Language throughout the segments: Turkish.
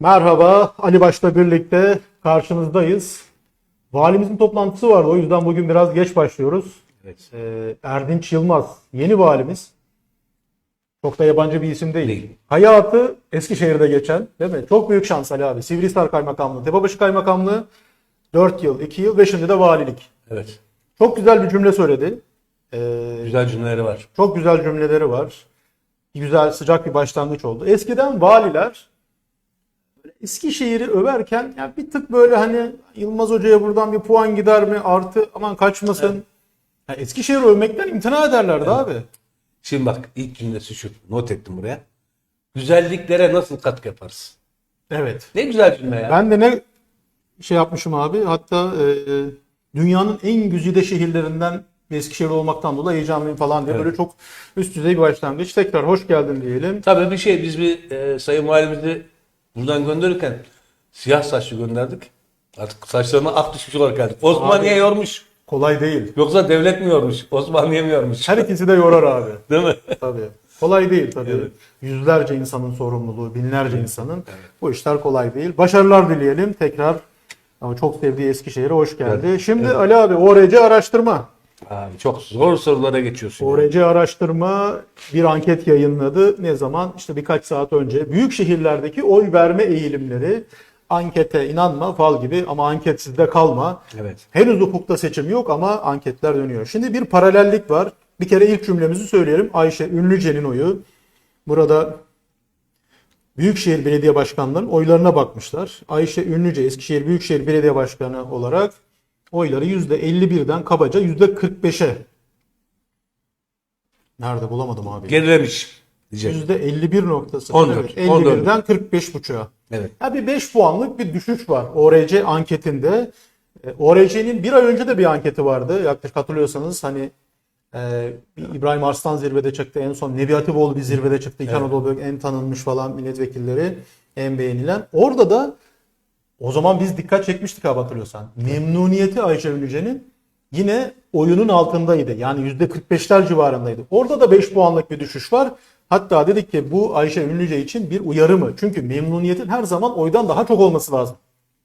Merhaba, Ali Baş'la birlikte karşınızdayız. Valimizin toplantısı vardı, o yüzden bugün biraz geç başlıyoruz. Evet. Ee, Erdinç Yılmaz, yeni valimiz. Çok da yabancı bir isim değil. Değil. Hayatı Eskişehir'de geçen, değil mi? Çok büyük şans Ali abi. Sivrihisar Kaymakamlığı, Tepebaşı Kaymakamlığı 4 yıl, 2 yıl ve şimdi de valilik. Evet. Çok güzel bir cümle söyledi. Ee, Güzel cümleleri var. çok güzel cümleleri var. Güzel, sıcak bir başlangıç oldu. Eskiden valiler Eskişehir'i överken ya bir tık böyle hani Yılmaz Hoca'ya buradan bir puan gider mi artı aman kaçmasın. Ya Eskişehir'i övmekten imtina ederlerdi abi. Şimdi bak ilk cümlesi şu. Not ettim buraya. Güzelliklere nasıl katkı yaparsın? Evet. Ne güzel cümle ya. Ben de ne şey yapmışım abi hatta e, dünyanın en güzide şehirlerinden Eskişehir olmaktan dolayı heyecanlıyım falan diye Evet. böyle çok üst düzey bir başlangıç. Tekrar hoş geldin diyelim. Tabii bir şey biz bir e, sayın valimizi buradan gönderirken siyah saçlı gönderdik. Artık saçlarına ak düşmüş olarak geldik. Osmaniye Abi. yormuş. Kolay değil. Yoksa devlet mi yormuş? Osmaniye mi yormuş? Her ikisi de yorar abi. Değil mi? Tabii. Kolay değil tabii. Yüzlerce insanın sorumluluğu, binlerce insanın. Bu işler kolay değil. Başarılar dileyelim tekrar. Ama çok sevdiği Eskişehir'e hoş geldi. Şimdi Ali abi ORC araştırma. Abi çok zor sorulara geçiyorsun. ORC araştırma bir anket yayınladı. Ne zaman? İşte birkaç saat önce. Büyük şehirlerdeki oy verme eğilimleri ankete inanma fal gibi ama anketsizde kalma. Evet. Henüz hukukta seçim yok ama anketler dönüyor. Şimdi bir paralellik var. Bir kere ilk cümlemizi söyleyelim. Ayşe Ünlüce'nin oyu. Burada Büyükşehir Belediye Başkanları'nın oylarına bakmışlar. Ayşe Ünlüce Eskişehir Büyükşehir Belediye Başkanı olarak oyları %51'den kabaca %45'e. Nerede bulamadım abi. Gerilemiş. Diyeceğim. %51 noktası. 14, Evet, 51'den 45,5'a. Evet. Ya bir 5 puanlık bir düşüş var ORC anketinde. E, ORC'nin bir ay önce de bir anketi vardı. Yaklaşık hatırlıyorsanız hani e, İbrahim Arslan zirvede çıktı. En son Nebi Hatipoğlu bir zirvede çıktı. İlk Evet. Anadolu en tanınmış falan milletvekilleri en beğenilen. Orada da o zaman biz dikkat çekmiştik abi hatırlıyorsan. Memnuniyeti Ayşe Ünlüce'nin yine oyunun altındaydı. Yani %45'ler civarındaydı. Orada da 5 puanlık bir düşüş var. Hatta dedik ki bu Ayşe Ünlüce için bir uyarı mı? Çünkü memnuniyetin her zaman oydan daha çok olması lazım.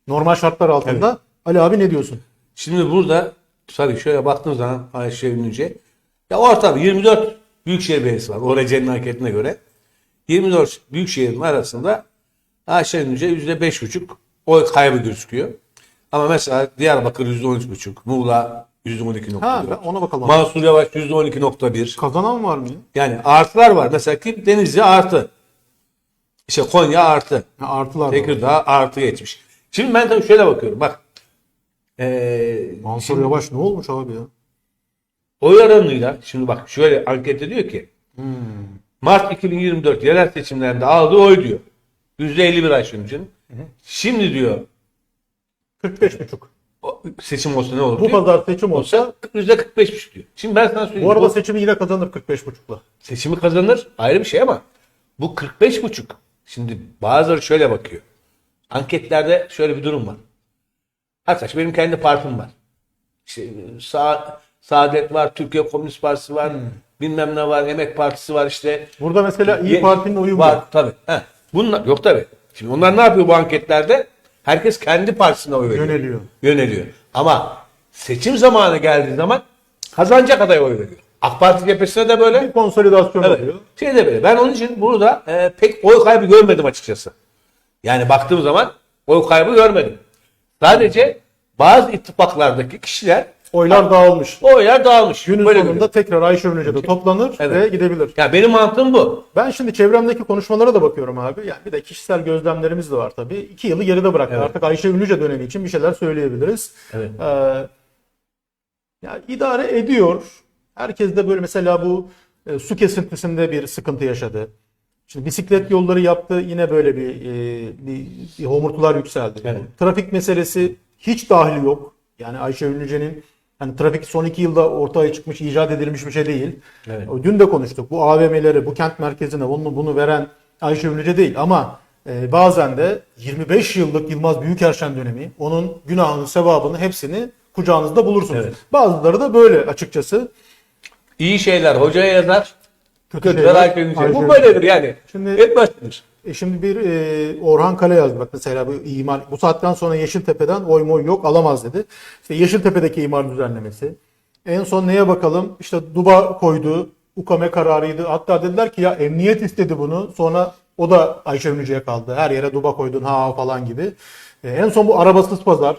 Normal şartlar altında. Ali abi ne diyorsun? Şimdi burada tabii şöyle baktığın zaman Ayşe Ünlüce ya var tabii 24 Büyükşehir Belediyesi var. ORC'nin anketine göre. 24 Büyükşehir'in arasında Ayşe Ünlüce %5,5 oy kaybı gözüküyor. Ama mesela Diyarbakır %13,5, Muğla %12,4. Ha ben ona bakalım. Mansur Yavaş %12,1. Kazanan var mı? ya? Yani artılar var. Mesela kim? Denizli artı. İşte Konya artı. Ha, artılar da var. Tekirdağ artı geçmiş. Şimdi ben tabii şöyle bakıyorum. Bak. Ee, Mansur Yavaş ne olmuş abi ya? Oy oranıyla şimdi bak şöyle ankette diyor ki Mart 2024 yerel seçimlerinde aldığı oy diyor. %51 Ayşe Ünlüce'nin. Şimdi diyor 45,5. o seçim olsa ne olur Bu diyor. pazar seçim olsa olsa %45'miş diyor. Şimdi ben sana söyleyeyim. bu arada seçimi yine kazanır 45,5'la. seçimi kazanır ayrı bir şey ama bu 45,5. Şimdi bazıları şöyle bakıyor. Anketlerde şöyle bir durum var. Arkadaş benim kendi partim var. İşte Sa Saadet var, Türkiye Komünist Partisi var, bilmem ne var, Emek Partisi var işte. Burada mesela İyi Ye- Parti'nin oyu var. var. Tabii. Heh. Bunlar yok tabii. Şimdi onlar ne yapıyor bu anketlerde? Herkes kendi partisine oy veriyor. Yöneliyor. Yöneliyor. Ama seçim zamanı geldiği zaman kazanacak aday oy veriyor. AK Parti cephesine de böyle. Bir konsolidasyon Evet. oluyor. Şey de böyle. Ben onun için burada e, pek oy kaybı görmedim açıkçası. Yani baktığım zaman oy kaybı görmedim. Sadece bazı ittifaklardaki kişiler Oylar dağılmış. oylar dağılmış. Günün Böyle sonunda görüyorum. tekrar Ayşe Ünlüce'de toplanır Evet. ve gidebilir. Ya benim mantığım bu. Ben şimdi çevremdeki konuşmalara da bakıyorum abi. Yani bir de kişisel gözlemlerimiz de var tabii. İki yılı geride bıraktı. Evet. Artık Ayşe Ünlüce dönemi için bir şeyler söyleyebiliriz. Evet. Ee, ya idare ediyor. Herkes de böyle mesela bu e, su kesintisinde bir sıkıntı yaşadı. Şimdi bisiklet yolları yaptı yine böyle bir, e, bir, bir homurtular yükseldi. Evet. Trafik meselesi hiç dahili yok. Yani Ayşe Ünlüce'nin hani trafik son iki yılda ortaya çıkmış, icat edilmiş bir şey değil. Evet. Dün de konuştuk. Bu AVM'leri, bu kent merkezine bunu, bunu veren Ayşe Ünlüce değil ama e, bazen de 25 yıllık Yılmaz Büyükerşen dönemi onun günahını, sevabını hepsini kucağınızda bulursunuz. Evet. Bazıları da böyle açıkçası. İyi şeyler hocaya yazar. Kötü şeyler Ayşe Bu böyledir yani. Şimdi- Hep böyledir. E şimdi bir e, Orhan Kale yazdı bak mesela bu imar bu saatten sonra Yeşiltepe'den oy moy yok alamaz dedi. İşte Yeşiltepe'deki imar düzenlemesi. En son neye bakalım? İşte Duba koydu. UKME kararıydı. Hatta dediler ki ya emniyet istedi bunu. Sonra o da Ayşe Ünlüce'ye kaldı. Her yere Duba koydun ha falan gibi. E, en son bu arabasız pazar.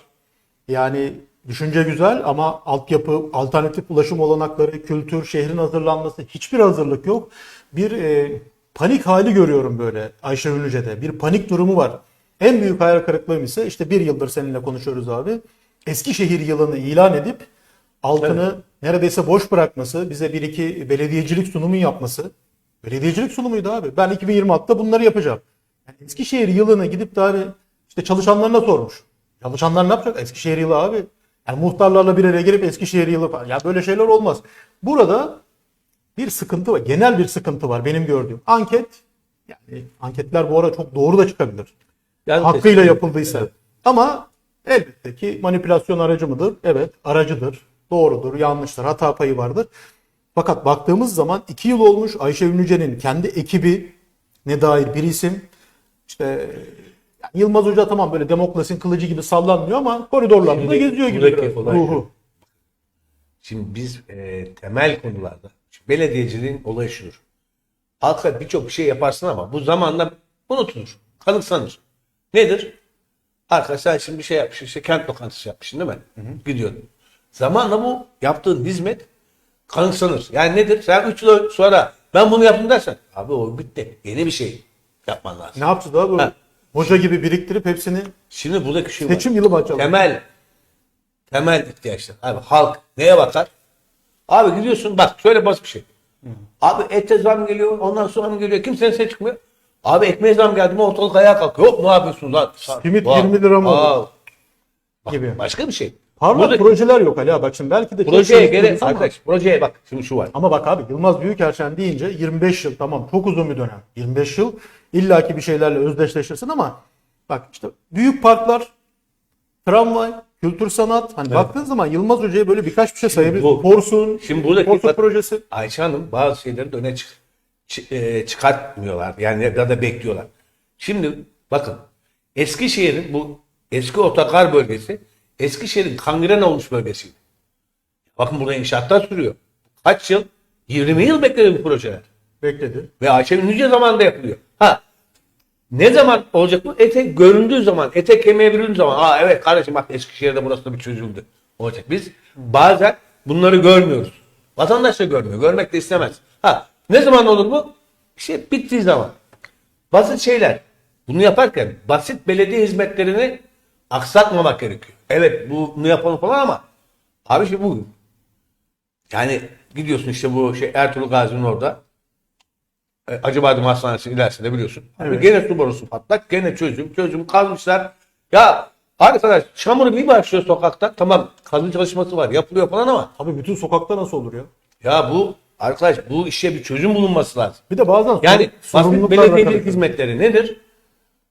Yani düşünce güzel ama altyapı, alternatif ulaşım olanakları, kültür, şehrin hazırlanması hiçbir hazırlık yok. Bir e, panik hali görüyorum böyle Ayşe Ünlüce'de. Bir panik durumu var. En büyük hayal kırıklığım ise işte bir yıldır seninle konuşuyoruz abi. Eskişehir yılını ilan edip altını neredeyse boş bırakması, bize bir iki belediyecilik sunumu yapması. Belediyecilik sunumuydu abi. Ben 2026'da bunları yapacağım. Yani Eskişehir yılını gidip de abi işte çalışanlarına sormuş. Çalışanlar ne yapacak? Eskişehir yılı abi. Yani muhtarlarla bir araya gelip Eskişehir yılı falan. Ya böyle şeyler olmaz. Burada bir sıkıntı var. Genel bir sıkıntı var benim gördüğüm. Anket yani anketler bu ara çok doğru da çıkabilir. Yani Hakkıyla kesinlikle. yapıldıysa. Evet. Ama elbette ki manipülasyon aracı mıdır? Evet aracıdır. Doğrudur, yanlıştır, hata payı vardır. Fakat baktığımız zaman iki yıl olmuş Ayşe Ünlüce'nin kendi ekibi ne dair bir isim. İşte yani Yılmaz Hoca tamam böyle demokrasinin kılıcı gibi sallanmıyor ama koridorlarda da geziyor gibi ruhu. Şimdi biz e, temel konularda belediyeciliğin olayı şudur. Halka birçok bir şey yaparsın ama bu zamanla unutulur. Kanıksanır. Nedir? Arkadaşlar şimdi bir şey yapmışsın. işte kent lokantası yapmışsın değil mi? Gidiyordun. Zamanla bu yaptığın hizmet kanıksanır. Yani nedir? Sen 3 yıl sonra ben bunu yaptım dersen abi o bitti. Yeni bir şey yapman lazım. Ne yapacağız abi? Ha. Hoca gibi biriktirip hepsini Şimdi buradaki var. seçim yılı açalım? Temel temel ihtiyaçlar. Abi halk neye bakar? Abi gidiyorsun bak şöyle basit bir şey. Abi ete zam geliyor ondan sonra mı geliyor kimsenin ses çıkmıyor. Abi ekmeğe zam geldi mi ortalık ayağa kalkıyor. Yok ne yapıyorsun lan? Simit Vay. 20 lira mı oldu? Bak, Gibi. Başka bir şey. Parlak Buradaki projeler yok Ali abi. Bak şimdi belki de projeye gerek ama- arkadaş projeye bak şimdi şu var. Ama bak abi Yılmaz Büyükerşen deyince 25 yıl tamam çok uzun bir dönem. 25 yıl illaki bir şeylerle özdeşleşirsin ama bak işte büyük parklar, tramvay, kültür sanat hani baktığın zaman Yılmaz Hoca'ya böyle birkaç bir şey sayabilirsin. bu- Porsun, Şimdi buradaki Porsun bak- projesi. Ayşe Hanım bazı şeyleri de öne çık çı- e, çıkartmıyorlar. Yani ya da bekliyorlar. Şimdi bakın Eskişehir'in bu eski otogar bölgesi Eskişehir'in kangren olmuş bölgesiydi. Bakın burada inşaatlar sürüyor. Kaç yıl? 20 yıl bekledi bu projeler. Bekledi. Ve Ayşe Ünlüce zamanında yapılıyor. Ha ne zaman olacak bu? Ete göründüğü zaman, ete kemiğe büründüğü zaman. Aa evet kardeşim bak Eskişehir'de burası da bir çözüldü. Olacak. Biz bazen bunları görmüyoruz. Vatandaş da görmüyor. Görmek de istemez. Ha ne zaman olur bu? İşte bittiği zaman. Basit şeyler. Bunu yaparken basit belediye hizmetlerini aksatmamak gerekiyor. Evet bunu yapalım falan ama abi şimdi bu yani gidiyorsun işte bu şey Ertuğrul Gazi'nin orada e, Acıbadem Hastanesi ilerisinde biliyorsun. Abi Evet. Gene su borusu patlak. Gene çözüm. Çözüm kazmışlar. Ya arkadaş çamur bir başlıyor sokakta. Tamam kazı çalışması var. Yapılıyor falan ama Abi bütün sokakta nasıl olur ya? ya bu arkadaş bu işe bir çözüm bulunması lazım. Bir de bazen Yani basit belediyecilik hizmetleri nedir?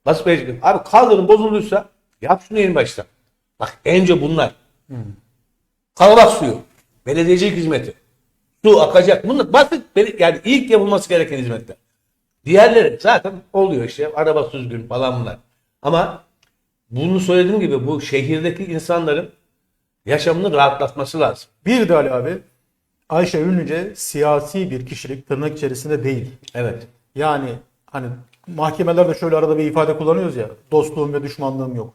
Basit belediyecilik. Abi kaldırım bozulduysa yap şunu yeni baştan. Bak önce bunlar. Kalabalık suyu. Belediyecilik hizmeti. Su akacak. Bunlar basit yani ilk yapılması gereken hizmetler. Diğerleri zaten oluyor işte. Araba düzgün falan bunlar. Ama bunu söylediğim gibi bu şehirdeki insanların yaşamını rahatlatması lazım. Bir de Ali abi Ayşe Ünlüce siyasi bir kişilik tırnak içerisinde değil. Evet. Yani hani mahkemelerde şöyle arada bir ifade kullanıyoruz ya. Dostluğum ve düşmanlığım yok.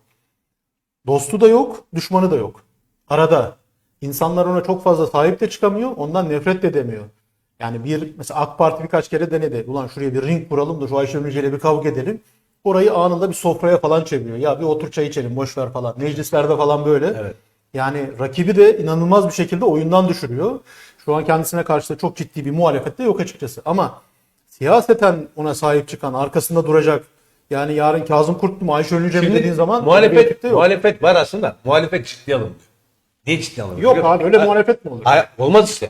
Dostu da yok, düşmanı da yok. Arada. İnsanlar ona çok fazla sahip de çıkamıyor, ondan nefret de edemiyor. Yani bir mesela AK Parti birkaç kere denedi. Ulan şuraya bir ring kuralım da şu Ayşe Ünlüce ile bir kavga edelim. Orayı anında bir sofraya falan çeviriyor. Ya bir otur çay içelim boş ver falan. Meclislerde falan böyle. Evet. Yani rakibi de inanılmaz bir şekilde oyundan düşürüyor. Şu an kendisine karşı da çok ciddi bir muhalefet de yok açıkçası. Ama siyaseten ona sahip çıkan, arkasında duracak. Yani yarın Kazım Kurt mu Ayşe Önlüce mi dediğin zaman muhalefet, muhalefet var aslında. Muhalefet ciddiye alınmıyor. Niye ciddiye alınmıyor? Yok abi öyle Ha- muhalefet mi olur? Hayır, olmaz işte.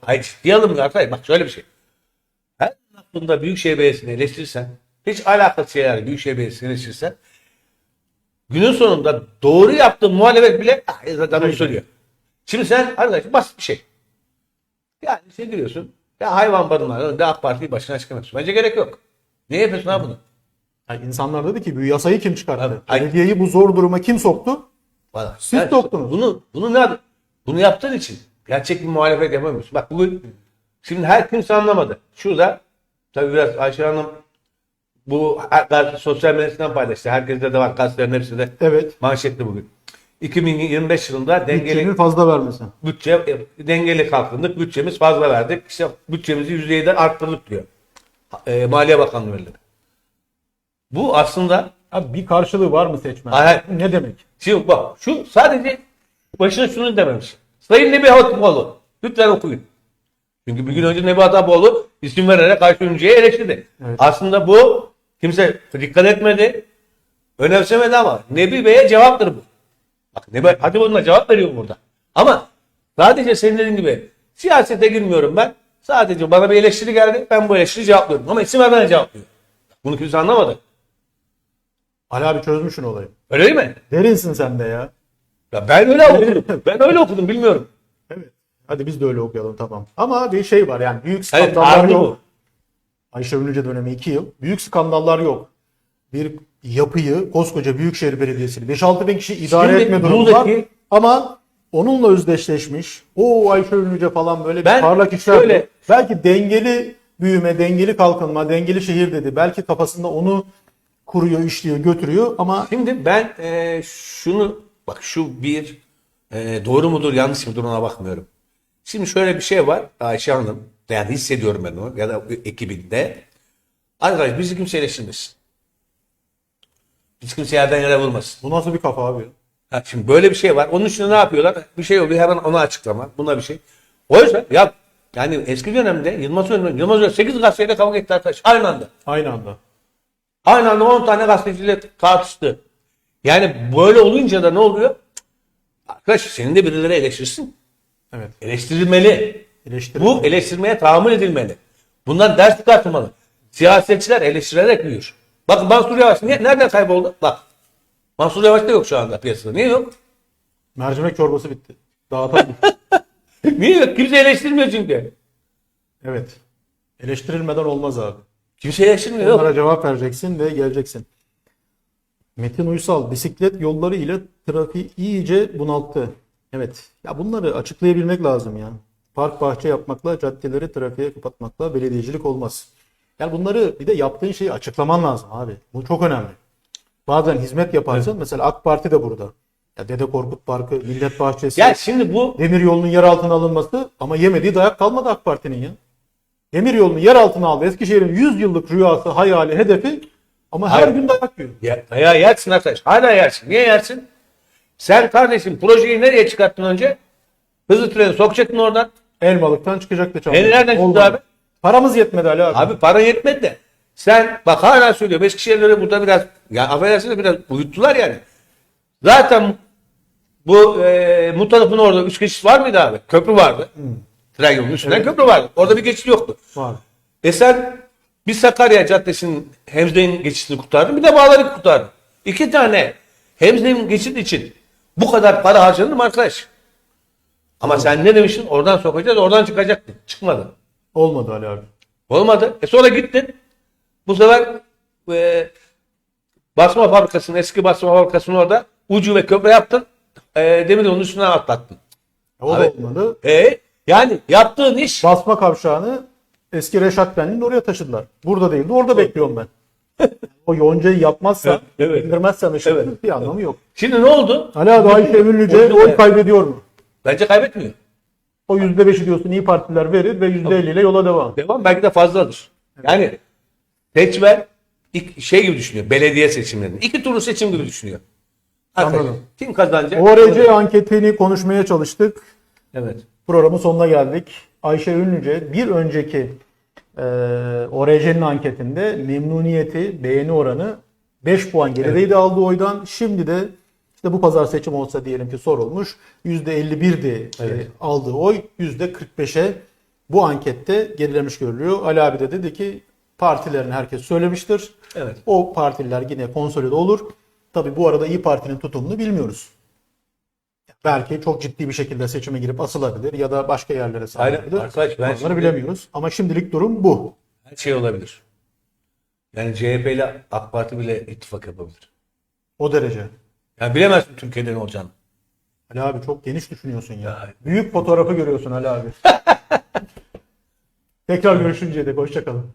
Hayır ciddiye alınmıyor arkadaş. Bak şöyle bir şey. Her aklında Büyükşehir Belediyesi'ni eleştirirsen, hiç alakası şeyler Büyükşehir Belediyesi'ni eleştirirsen, günün sonunda doğru yaptığın muhalefet bile "Ah, zaten bunu söylüyor. Şimdi sen arkadaş basit bir şey. Yani şey giriyorsun. Ya hayvan barınağının önünde AK Parti başına çıkamıyorsun. Bence gerek yok. Niye yapıyorsun abi bunu? Yani insanlar dedi ki bu yasayı kim çıkarttı? Belediyeyi bu zor duruma kim soktu? Valla. Siz soktunuz. Bunu, bunu ne Bunu yaptığın için gerçek bir muhalefet yapamıyorsun. Bak bugün şimdi her kimse anlamadı. Şurada tabii biraz Ayşe Hanım bu her- sosyal medyasından paylaştı. Herkeste de var. Gazetelerin hepsinde Evet. manşetli bugün. 2025 yılında dengeli Bütçenin fazla vermesi. bütçe dengeli kalkındık. Bütçemiz fazla verdik. İşte bütçemizi %7'den arttırdık diyor. E, Maliye Bakanlığı verileri. Bu aslında Abi bir karşılığı var mı seçmen? Hayır. Ne demek? Şimdi bak şu sadece başına şunu dememiş. Sayın Nebi Hatipoğlu. Lütfen okuyun. Çünkü bir gün önce Nebi Hatipoğlu isim vererek Ayşe Ünlüce'yi eleştirdi. Evet. Aslında bu kimse dikkat etmedi. Önemsemedi ama Nebi Bey'e cevaptır bu. Bak Nebi Hatipoğlu'na cevap veriyor burada. Ama sadece senin dediğin gibi siyasete girmiyorum ben. Sadece bana bir eleştiri geldi. Ben bu eleştiri cevaplıyorum. Ama isim vermeden cevaplıyor. Bunu kimse anlamadı. Ali abi çözmüşsün olayı. Öyle değil mi? Derinsin sen de ya. Ya ben öyle okudum. Ben öyle okudum bilmiyorum. Evet. Hadi biz de öyle okuyalım tamam. Ama bir şey var yani büyük skandallar ardı yok. bu. Ayşe Ünlüce dönemi 2 yıl. Büyük skandallar yok. Bir yapıyı koskoca Büyükşehir Belediyesi'ni 5-6 bin kişi idare Şimdi etme durumu buradaki- var. Ama onunla özdeşleşmiş. O Ayşe Ünlüce falan böyle bir Ben parlak işler. şöyle-. Belki dengeli büyüme, dengeli kalkınma, dengeli şehir dedi. Belki kafasında onu kuruyor, işliyor, götürüyor ama Şimdi ben e, şunu bak şu bir e, doğru mudur yanlış mıdır ona bakmıyorum. Şimdi şöyle bir şey var Ayşe Hanım yani hissediyorum ben onu ya da ekibinde. Arkadaş bizi kimse eleştirmesin. Biz kimse yerden yere vurmasın. bu nasıl bir kafa abi? Ha, şimdi böyle bir şey var. Onun için ne yapıyorlar? Bir şey oluyor hemen ona açıklama. Buna bir şey. O yüzden ya yani eski dönemde Yılmaz Önür, Yılmaz Önür 8 gazeteyle kavga etti arkadaş aynı anda. Aynı anda. Aynı anda 10 tane gazeteciyle tartıştı. Yani böyle olunca da ne oluyor? Arkadaş senin de birileri eleştirsin. Evet. Eleştirilmeli. Eleştirin. Bu eleştirmeye tahammül edilmeli. Bundan ders çıkartılmalı. Siyasetçiler eleştirerek büyür. Bakın Mansur Yavaş niye, nereden kayboldu? Bak. Mansur Yavaş da yok şu anda piyasada. Niye yok? Mercimek çorbası bitti. Dağıtalım. Niye yok? Kimse eleştirmiyor çünkü. evet. Eleştirilmeden olmaz abi. Kimse eleştirmiyor. Yok. Onlara cevap vereceksin ve geleceksin. Metin Uysal bisiklet yolları ile trafiği iyice bunalttı. Evet. Ya bunları açıklayabilmek lazım ya. Park bahçe yapmakla caddeleri trafiğe kapatmakla belediyecilik olmaz. Yani bunları bir de yaptığın şeyi açıklaman lazım abi. Bu çok önemli. Bazen hizmet yaparsan mesela AK Parti de burada. Ya Dede Korkut Parkı, Millet Bahçesi, Ya şimdi bu demir yolunun yer altına alınması ama yemediği dayak kalmadı AK Parti'nin ya. Demir yolunu yer altına aldı. Eskişehir'in 100 yıllık rüyası, hayali, hedefi ama her Hayır. gün dayak yiyor. Ya, ya yersin arkadaş. Hala yersin. Niye yersin? Sen kardeşim projeyi nereye çıkarttın önce? Hızlı treni sokacaktın oradan. Elmalıktan çıkacaktı çamur. E nereden çıktı Olmadı. abi? Paramız yetmedi Ali abi. Abi para yetmedi de. Sen bak hala söylüyorum. Eskişehir'leri burada biraz ya affedersiniz biraz uyuttular yani. Zaten bu e, Mutalip'in orada üç geçiş var mıydı abi? Köprü vardı. Tren yolunun üstünden Evet. köprü vardı. Orada bir geçiş yoktu. Var. E sen bir Sakarya Caddesi'nin Hemze'nin geçişini kurtardın bir de Bağlar'ı kurtardın. İki tane Hemze'nin geçit için bu kadar para harcanır mı arkadaş? Ama sen ne demiştin? Oradan sokacağız, oradan çıkacaktın. Çıkmadı. Olmadı Ali abi. Olmadı. E sonra gittin. Bu sefer e, basma fabrikasının, eski basma fabrikasının orada ucu ve köprü yaptın. E, demir yolunun üstüne atlattın. O da olmadı. E, yani yaptığın iş Basma kavşağını eski Reşat Benli'nin oraya taşıdılar. Burada değildi. Orada bekliyorum ben. o yoncayı yapmazsa, Evet. indirmezsen ışığı Evet. bir anlamı yok. Şimdi ne oldu? Ali abi Ayşe Ünlüce oy be. kaybediyor mu? Bence kaybetmiyor. O %5'i diyorsun iyi partiler verir ve %50 ile yola devam. Devam belki de fazladır. Yani seçmen şey gibi düşünüyor. Belediye seçimlerinde. İki turlu seçim gibi düşünüyor. Anladım. Kim kazanacak? ORC anketini konuşmaya çalıştık. Evet. Programın sonuna geldik. Ayşe Ünlüce bir önceki e, ORC'nin anketinde memnuniyeti, beğeni oranı 5 puan gerideydi aldığı oydan. Şimdi de işte bu pazar seçim olsa diyelim ki sorulmuş. %51'di e, Evet. aldığı oy. %45'e bu ankette gerilemiş görülüyor. Ali abi de dedi ki partilerini herkes söylemiştir. Evet. O partiler yine konsolide olur. Tabi bu arada İyi Parti'nin tutumunu bilmiyoruz. Belki çok ciddi bir şekilde seçime girip asılabilir ya da başka yerlere sağlayabilir. arkadaş, ben Onları şimdi- bilemiyoruz. Ama şimdilik durum bu. Her şey olabilir. Yani CHP ile AK Parti bile ittifak yapabilir. O derece. Yani bilemezsin Türkiye'de ne olacağını. Ali abi çok geniş düşünüyorsun ya. Ya. Büyük fotoğrafı görüyorsun Ali abi. Tekrar görüşünceye dek hoşçakalın.